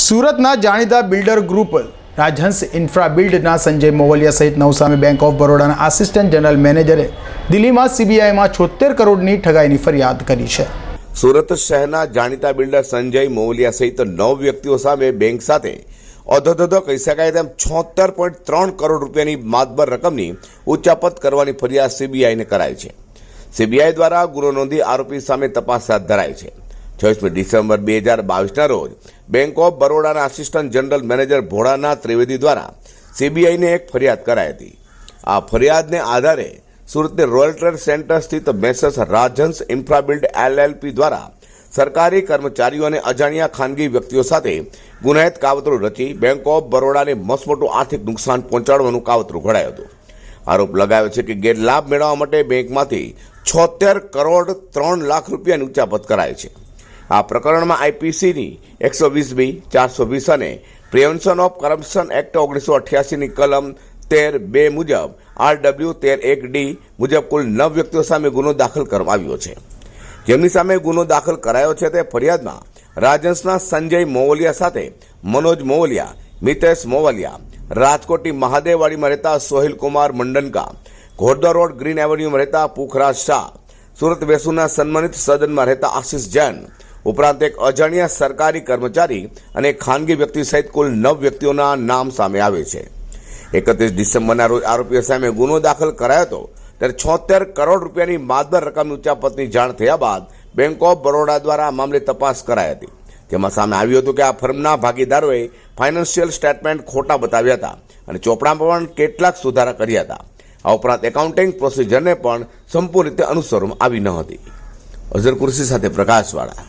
સુરતના જાણીતા builder group Rajhans infra બિલ્ડના સંજય મોવલિયા સહિત નવસામે બેંક ઓફ બરોડાના આસિસ્ટન્ટ જનરલ મેનેજરે દિલ્હીમાં સીબીઆઈમાં છોતેર કરોડની ઠગાઈની ફરિયાદ કરી છે. સુરત શહેરના જાણીતા બિલ્ડર સંજય મોવલિયા સહિત નવ વ્યક્તિઓ સામે બેંક સાથે અધોધો કહી શકાય તેમ છોતેર પોઈન્ટ ત્રણ કરોડ રૂપિયાની માતબર રકમની ઉચ્ચાપત કરવાની ફરિયાદ સીબીઆઈને કરાઈ છે. સીબીઆઈ દ્વારા ગુનો નોંધી આરોપી સામે તપાસ હાથ ધરાઈ છે. છવ્વીસમી ડિસેમ્બર બે હજાર બાવીસના રોજ bank of બરોડાના assistant general manager Bholanath Trivedi દ્વારા સીબીઆઈને એક ફરિયાદ કરાઈ હતી. આ ફરિયાદને આધારે સુરતની રોયલ ટ્રેડ સેન્ટર સ્થિત મેસર્સ રાજહંસ ઇન્ફ્રાબિલ્ડ એલએલપી દ્વારા સરકારી કર્મચારીઓ અને અજાણ્યા ખાનગી વ્યક્તિઓ સાથે ગુનાહિત કાવતરું રચી બેંક ઓફ બરોડાને મસમોટું આર્થિક નુકસાન પહોંચાડવાનું કાવતરું ઘડાયું હતું. આરોપ લગાવ્યો છે કે ગેરલાભ મેળવવા માટે બેંકમાંથી છોતેર કરોડ ત્રણ લાખ રૂપિયાની ઉચાપત કરાય છે. આ પ્રકરણમાં આઈપીસીની એકસો વીસ બી, ચારસો વીસ અને પ્રિવેન્શન ઓફ કરપ્શન એક્ટ ઓગણીસો અઠ્યાસીની કલમ તેર બે મુજબ આર ડબલ્યુ તેર એક ડી મુજબ કુલ નવ વ્યક્તિઓ સામે ગુનો દાખલ કરવામાં આવ્યો છે. જેમની સામે ગુનો દાખલ કરાયો છે તે ફરિયાદમાં રાજહંસના સંજય મોવલિયા સાથે મનોજ મોવલિયા, મિતેશ મોવલિયા રાજકોટની મહાદેવવાડીમાં રહેતા સોહિલ કુમાર મંડનકા, ઘોડદા રોડ ગ્રીન એવન્યુમાં રહેતા પુખરાજ શાહ, સુરત વેસુના સન્માનિત સદનમાં રહેતા આશિષ જૈન ઉપરાંત એક અજાણ્યા સરકારી કર્મચારી અને ખાનગી વ્યક્તિ સહિત કુલ નવ વ્યક્તિઓના નામ સામે આવે છે. એકત્રીસ ડિસેમ્બરના રોજ આરોપીઓ સામે ગુનો દાખલ કરાયો હતો, ત્યારે છોતેર કરોડ રૂપિયાની માતબર રકમની ઉચ્ચાપતની જાણ થયા બાદ બેંક ઓફ બરોડા દ્વારા મામલે તપાસ કરાઈ હતી. તેમાં સામે આવ્યું હતું કે આ ફર્મના ભાગીદારોએ ફાઇનાન્શિયલ સ્ટેટમેન્ટ ખોટા બતાવ્યા હતા અને ચોપડામાં પણ કેટલાક સુધારા કર્યા હતા. આ ઉપરાંત એકાઉન્ટિંગ પ્રોસિજરને પણ સંપૂર્ણ રીતે અનુસરવામાં આવી ન હતી. અઝર કુર્સી સાથે પ્રકાશવાળા.